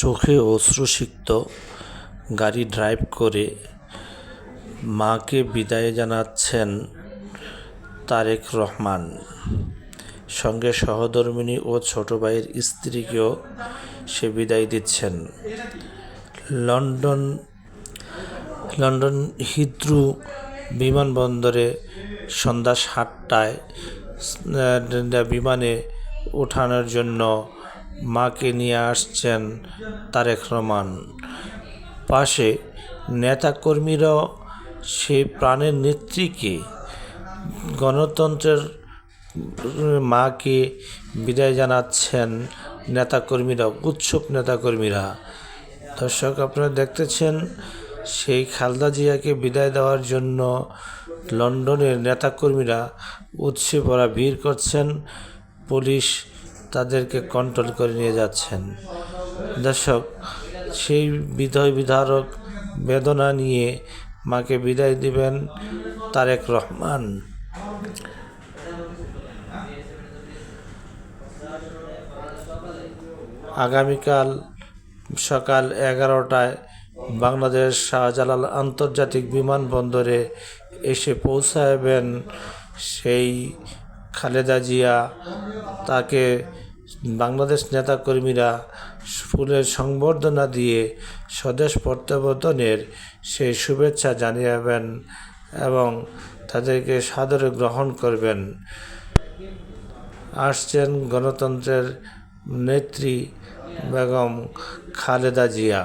চোখে অশ্রুসিক্ত গাড়ি ড্রাইভ করে মাকে বিদায় জানাচ্ছেন তারেক রহমান। সঙ্গে সহধর্মিনী ও ছোট ভাইয়ের স্ত্রীকেও সে বিদায় দিচ্ছেন। লন্ডন লন্ডন হিথ্রু বিমানবন্দরে সন্ধ্যা সাতটায় বিমানে ওঠানোর জন্য মাকে নিয়ে আসছেন তারেক রহমান। পাশে নেতাকর্মীরাও সেই প্রাণের নেত্রীকে গণতন্ত্রের মাকে বিদায় জানাচ্ছেন নেতাকর্মীরা, উৎসুক নেতাকর্মীরা। দর্শক, আপনারা দেখতেছেন সেই খালদা জিয়াকে বিদায় দেওয়ার জন্য লন্ডনের নেতাকর্মীরা উৎসে ভরা ভিড় করছেন। পুলিশ তাদেরকে কন্ট্রোল করে নিয়ে যাচ্ছেন। দর্শক, সেই বিধয় বিধারক বেদনা নিয়ে মাকে বিদায় দিবেন তারেক রহমান। আগামীকাল সকাল এগারোটায় বাংলাদেশ শাহজালাল আন্তর্জাতিক বিমানবন্দরে এসে পৌঁছাবেন সেই খালেদা জিয়া। তাকে বাংলাদেশ নেতাকর্মীরা ফুলের সংবর্ধনা দিয়ে স্বদেশ প্রত্যাবর্তনের সেই শুভেচ্ছা জানিয়াবেন এবং তাদেরকে সাদরে গ্রহণ করবেন। আসছেন গণতন্ত্রের নেত্রী বেগম খালেদা জিয়া।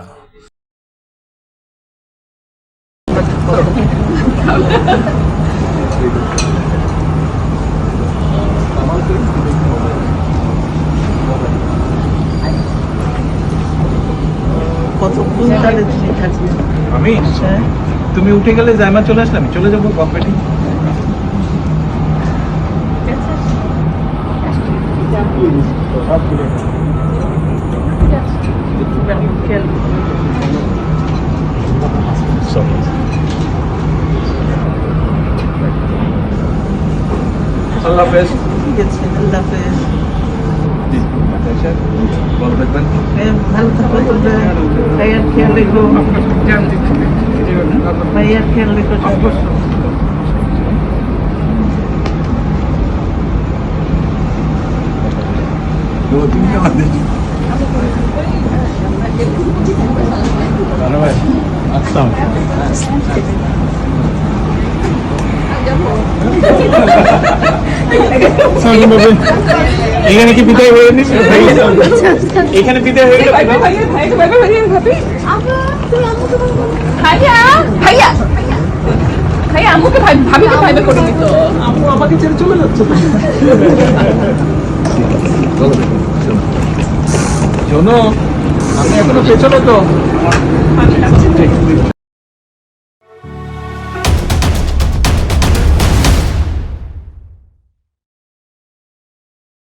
কতক্ষণ তাহলে তুমি থাকবে আমি? হ্যাঁ। তুমি উঠে গেলে জায়মা চলে আসলে আমি চলে যাব কম্পিটি আল্লাহ হাফেজ। ঠিক আছে আল্লাহ হাফেজ। ভালো থাকবেন হ্যাঁ, ভালো থাকো তোমরা ভাইয়ার খেয়াল রেখো ভাইয়ার খেয়াল রেখো এখানে কি বিদায় হয়ে নি? এখানে বিদায় হয়ে গেল ভাইয়া ভাইয়া? ভাইয়া আম্মুকে ভাই ভাবিকে ভাইবে করে দিত আপু আমাকে ছেড়ে চলে যাচ্ছে। শোনো আমি এখনও পেছনে তো।